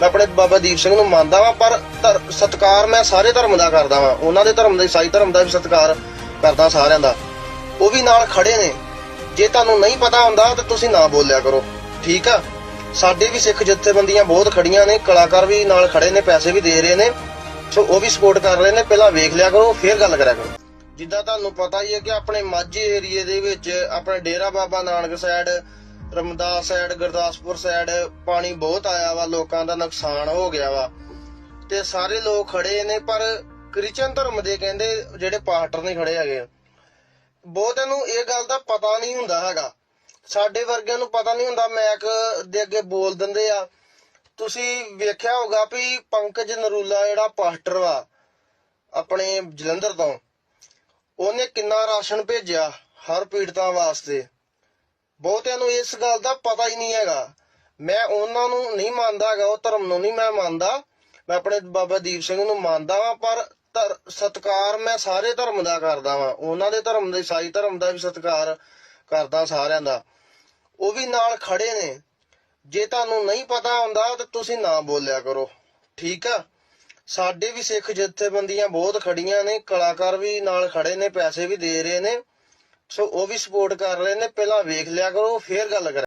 ਮੈਂ ਆਪਣੇ ਬਾਬਾ ਦੀਪ ਸਿੰਘ ਨੂੰ ਮੰਨਦਾ ਵਾਂ, ਪਰ ਧਰ- ਮੈਂ ਸਾਰੇ ਧਰਮ ਦਾ ਕਰਦਾ ਵਾਂ। ਉਹਨਾਂ ਦੇ ਧਰਮ ਦਾ ਈਸਾਈ ਧਰਮ ਦਾ ਵੀ ਸਤਿਕਾਰ ਕਰਦਾ ਸਾਰਿਆਂ ਦਾ। ਉਹ ਵੀ ਨਾਲ ਖੜੇ ਨੇ। ਜੇ ਤੁਹਾਨੂੰ ਨਹੀਂ ਪਤਾ ਹੁੰਦਾ, ਤਾਂ ਤੁਸੀਂ ਨਾ ਬੋਲਿਆ ਕਰੋ। ਠੀਕ ਆ? ਸਾਡੇ ਵੀ ਸਿੱਖ ਜਥੇਬੰਦੀਆਂ ਬਹੁਤ ਖੜੀਆਂ ਨੇ। ਕਲਾਕਾਰ ਵੀ ਨਾਲ ਖੜੇ ਨੇ, ਪੈਸੇ ਵੀ ਦੇ ਰਹੇ ਨੇ। ਸੋ ਉਹ ਵੀ ਸਪੋਰਟ ਕਰ ਰਹੇ ਨੇ। ਪਹਿਲਾਂ ਵੇਖ ਲਿਆ ਕਰੋ, ਫਿਰ ਗੱਲ ਕਰਿਆ ਕਰੋ। ਜਿੱਦਾਂ ਤੁਹਾਨੂੰ ਪਤਾ ਹੀ ਹੈ ਕਿ ਆਪਣੇ ਮਾਝੇ ਏਰੀਏ ਦੇ ਵਿੱਚ, ਆਪਣੇ Dera Baba Nanak side Ramdas side Gurdaspur side ਪਾਣੀ ਬਹੁਤ ਆਇਆ ਵਾ, ਲੋਕਾਂ ਦਾ ਨੁਕਸਾਨ ਹੋ ਗਿਆ ਵਾ। ਤੇ ਸਾਰੇ ਲੋਕ ਖੜੇ ਨੇ, ਪਰ ਕ੍ਰਿਸਚਨ ਧਰਮ ਦੇ ਕਹਿੰਦੇ ਜਿਹੜੇ ਪਾਸਟਰ ਨਹੀਂ ਖੜੇ ਹੈਗੇ। ਬਹੁਤਿਆਂ ਨੂੰ ਇਹ ਗੱਲ ਦਾ ਪਤਾ ਨਹੀਂ ਹੁੰਦਾ ਹੈਗਾ। ਸਾਡੇ ਵਰਗਿਆਂ ਨੂੰ ਪਤਾ ਨਹੀਂ ਹੁੰਦਾ ਮੈਕ ਦੇ ਅੱਗੇ ਬੋਲ ਦਿੰਦੇ ਆ। ਤੁਸੀਂ ਵੇਖਿਆ ਹੋਗਾ ਵੀ ਪੰਕਜ ਨਰੂਲਾ ਜਿਹੜਾ ਪਾਸਟਰ ਵਾ, ਆਪਣੇ ਜਲੰਧਰ ਤੋਂ, ਉਹਨੇ ਕਿੰਨਾ ਰਾਸ਼ਨ ਭੇਜਿਆ ਹਰ ਪੀੜਤਾਂ ਵਾਸਤੇ। ਬਹੁਤਿਆਂ ਨੂੰ ਇਸ ਗੱਲ ਦਾ ਪਤਾ ਹੀ ਨਹੀਂ ਹੈਗਾ। ਮੈਂ ਉਹਨਾਂ ਨੂੰ ਨਹੀਂ ਮੰਨਦਾ ਹੈਗਾ, ਉਹ ਧਰਮ ਨੂੰ ਨਹੀਂ ਮੈਂ ਮੰਨਦਾ। ਮੈਂ ਆਪਣੇ ਬਾਬਾ ਦੀਪ ਸਿੰਘ ਨੂੰ ਮੰਨਦਾ ਵਾਂ, ਪਰ ਧਰ- ਸਤਿਕਾਰ ਮੈਂ ਸਾਰੇ ਧਰਮ ਦਾ ਕਰਦਾ ਵਾਂ। ਉਹਨਾਂ ਦੇ ਧਰਮ ਦੇ ਈਸਾਈ ਧਰਮ ਦਾ ਵੀ ਸਤਿਕਾਰ ਕਰਦਾ ਸਾਰਿਆਂ ਦਾ। ਉਹ ਵੀ ਨਾਲ ਖੜੇ ਨੇ। ਜੇ ਤੁਹਾਨੂੰ ਨਹੀਂ ਪਤਾ ਹੁੰਦਾ, ਤਾਂ ਤੁਸੀਂ ਨਾ ਬੋਲਿਆ ਕਰੋ। ਠੀਕ ਆ? ਸਾਡੇ ਵੀ ਸਿੱਖ ਜਥੇਬੰਦੀਆਂ ਬਹੁਤ ਖੜੀਆਂ ਨੇ। ਕਲਾਕਾਰ ਵੀ ਨਾਲ ਖੜੇ ਨੇ, ਪੈਸੇ ਵੀ ਦੇ ਰਹੇ ਨੇ। ਸੋ ਉਹ ਵੀ ਸਪੋਰਟ ਕਰ ਰਹੇ ਨੇ ਪਹਿਲਾਂ ਵੇਖ ਲਿਆ ਕਰੋ ਫੇਰ ਗੱਲ ਕਰ